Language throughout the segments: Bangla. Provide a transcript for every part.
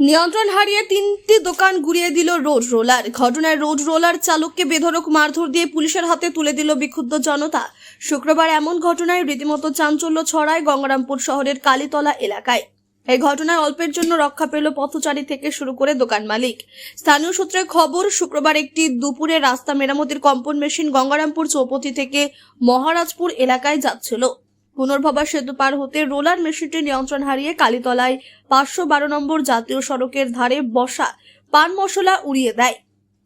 নিয়ন্ত্রণ হারিয়ে তিনটি দোকান গুড়িয়ে দিল রোড রোলার। ঘটনায় রোড রোলার চালককে বেধরক মারধর দিয়ে পুলিশের হাতে তুলে দিল বিক্ষুব্ধ জনতা। শুক্রবার এমন ঘটনায় রীতিমতো চাঞ্চল্য ছড়ায় গঙ্গারামপুর শহরের কালীতলা এলাকায়। এই ঘটনায় অল্পের জন্য রক্ষা পেল পথচারী থেকে শুরু করে দোকান মালিক। স্থানীয় সূত্রে খবর, শুক্রবার একটি দুপুরে রাস্তা মেরামতির কম্পন মেশিন গঙ্গারামপুর চৌপতি থেকে মহারাজপুর এলাকায় যাচ্ছিল। পুনর্ভবা সেতু পার হতে রোলার মেশিনটি নিয়ন্ত্রণ হারিয়ে কালীতলায় পাঁচশো বারো নম্বর জাতীয় সড়কের ধারে বসা পান মশলা উড়িয়ে দেয়।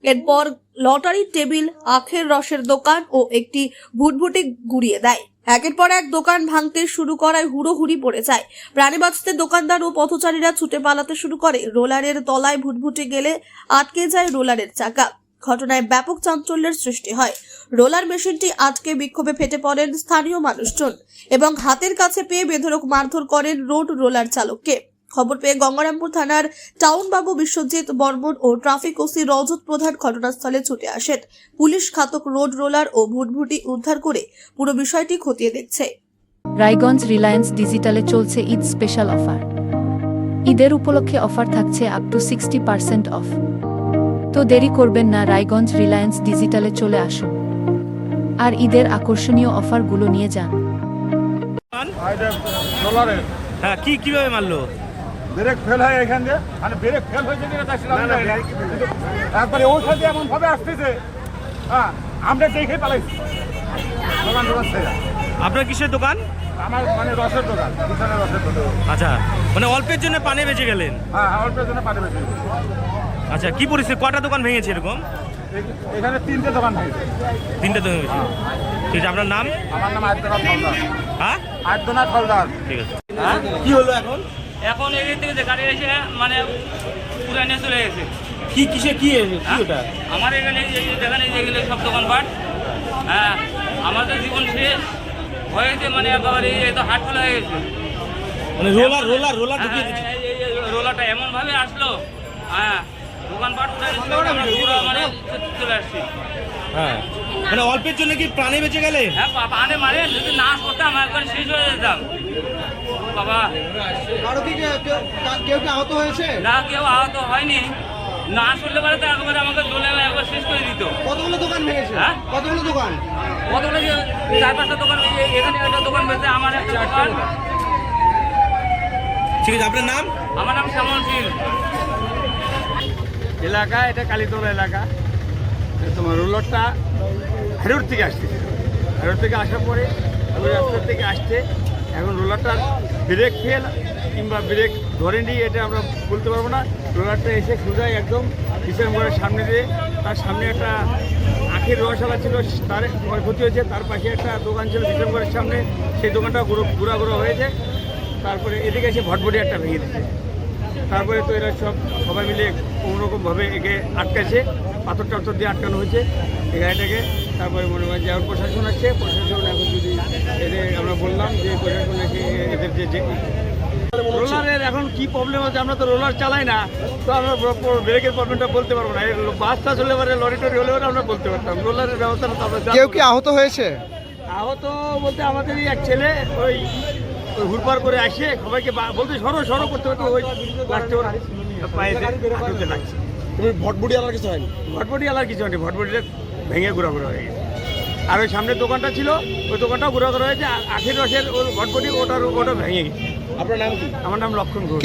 এরপর লটারি টেবিল, আখের রসের দোকান ও একটি ভুটভুটি গুড়িয়ে দেয়। একের পর এক দোকান ভাঙতে শুরু করায় হুড়োহুড়ি পড়ে যায়। প্রাণী বাঁচতে দোকানদার ও পথচারীরা ছুটে পালাতে শুরু করে। রোলারের তলায় ভুটভুটে গেলে আটকে যায় রোলারের চাকা। ঘটনায় ব্যাপক চাঞ্চল্যের সৃষ্টি হয়। রোলার মেশিনটি আটকে বিক্ষোভে ফেটে পড়েন স্থানীয় মানুষজন এবং হাতের কাছে পেয়ে বেধরক মারধর করেন রোড রোলার চালককে। খবর পেয়ে গঙ্গারামপুর থানার টাউনবাবু বিশ্বজিৎ বর্মন ও ট্রাফিক ওসি রজত প্রধান ঘটনাস্থলে ছুটে আসেন। পুলিশ ঘাতক রোড রোলার ও ভুটভুটি উদ্ধার করে পুরো বিষয়টি খতিয়ে দেখছে। রায়গঞ্জ রিলায়েন্স ডিজিটালে চলছে ঈদ স্পেশাল অফার। ঈদের উপলক্ষে অফার থাকছে up to sixty percent off তো দেরি করবেন না, রায়গঞ্জ রিলায়েন্স ডিজিটালে চলে আসুন। আর ঈদের আকর্ষণীয় অফারগুলো নিয়ে যান। হ্যাঁ কি কীভাবে মারলো? ব্রেক ফেল হয় এখান দিয়ে। মানে ব্রেক ফেল হয়েছে এমন ভাবে আসতেছে। হ্যাঁ আমরা দেখে পালাইছি। দোকান আপনার কিসের দোকান? আমার মানে রসের দোকান রসের দোকান। আচ্ছা মানে অল্পের জন্য পানি বেঁচে গেলেন? হ্যাঁ অল্পের জন্য পানি আচ্ছা কি পরিস্থিতি? কটা দোকান ভেঙেছে এরকম? এখানে তিনটে দোকান তিনটে দোকান ভেঙেছে ঠিক আছে আপনার নাম? আমার নাম আয়তনাথ হলদার। হ্যাঁ? আয়তনাথ হলদার। ঠিক আছে। কি হলো এখন? এখন এদিক থেকে যে গাড়ি এসে মানে পুরানে চলে গেছে। কি কিসে কি কি ওটা? আমার এখানে এই যে যেখানে যেগুলো সব দোকানপাট। হ্যাঁ আমাদের জীবন শেষ হয়েছে মানে একেবারে এই তো হাট খোলা হয়ে গেছে। মানে রোলার রোলার রোলার হ্যাঁ, ঢুকিয়ে এই রোলারটা এমনভাবে আসলো হ্যাঁ পুরো মানে হ্যাঁ। মানে অল্পের জন্য কি প্রাণে বেঁচে গেলেন হ্যাঁ বাবা আনে মারে যদি না করতাম একবার শেষ হয়ে যেতাম বাবা। কারও কি কেউ কেউ- কেউ কি আহত হয়েছে? না কেউ আহত হয়নি। না করলে পারে তো একবারে আমাকে দোলে একবার শেষ করে দিত। কতগুলো দোকান ভেঙেছে? হ্যাঁ? কতগুলো দোকান? কতগুলো চার পাঁচটা দোকান এখানে একটা দোকান আমার একটা দোকান। ঠিক আছে আপনার নাম? আমার নাম শ্যামল সিং। এলাকা, এটা কালীতলা এলাকা। তোমার রোলারটা হেরোর থেকে আসতেছে হেরোর থেকে আসার পরে রাস্তার থেকে আসতে এখন রোলারটার ব্রেক ফেল কিংবা ব্রেক ধরেনি, এটা আমরা বলতে পারব না। রোলারটা এসে সোজাই একদম কিষানগড়ের সামনে দিয়ে, তার সামনে একটা আখের রসালা ছিল, তার ক্ষয়ক্ষতি হয়েছে। তার পাশে একটা দোকান ছিল কিষানগড়ের সামনে। সেই দোকানটা ঘোরা ঘোরা হয়েছে। তারপরে এদিকে এসে ভটভটি একটা ভেঙে দিচ্ছে তারপরে তো এরা সব সবাই মিলে কোনোরকমভাবে একে আটকাছে পাথর টাথর দিয়ে আটকানো হয়েছে এই গাড়িটাকে। তারপরে মনে হয় যে আর প্রশাসন আছে প্রশাসন এখন যদি এদের আমরা বললাম যে প্রশাসন এদের যে যে রোলারের এখন কি প্রবলেম হচ্ছে আমরা তো রোলার চালাই না তো আমরা ব্রেকের প্রবলেমটা বলতে পারব না। বাস টাস হলে পরে লরি টরি হলেও আমরা বলতে পারতাম। রোলারের ব্যবস্থাটা তো আমরা কেউ কি আহত হয়েছে? আহত বলতে আমাদেরই এক ছেলে ওই হুড়পার করে আসে সবাইকে বলতে সরো সরো করতে করতে ওই লাস্টে ওর পায়ে হাঁটুতে লাগছে। তুমি ভটবুটি আলার কিছু হয়নি? ভটবুটি আলার কিছু হয়নি ভটবুটিটা ভেঙে ঘোরা ঘোরা হয়ে গেছে। আর ওই সামনের দোকানটা ছিল ওই দোকানটাও ঘোরা ঘুরা হয়েছে আখের রসের ওর ভটবুটি ওটার ওটা ভেঙে গেছে। আপনার নাম কি? আমার নাম লক্ষণ ঘোষ।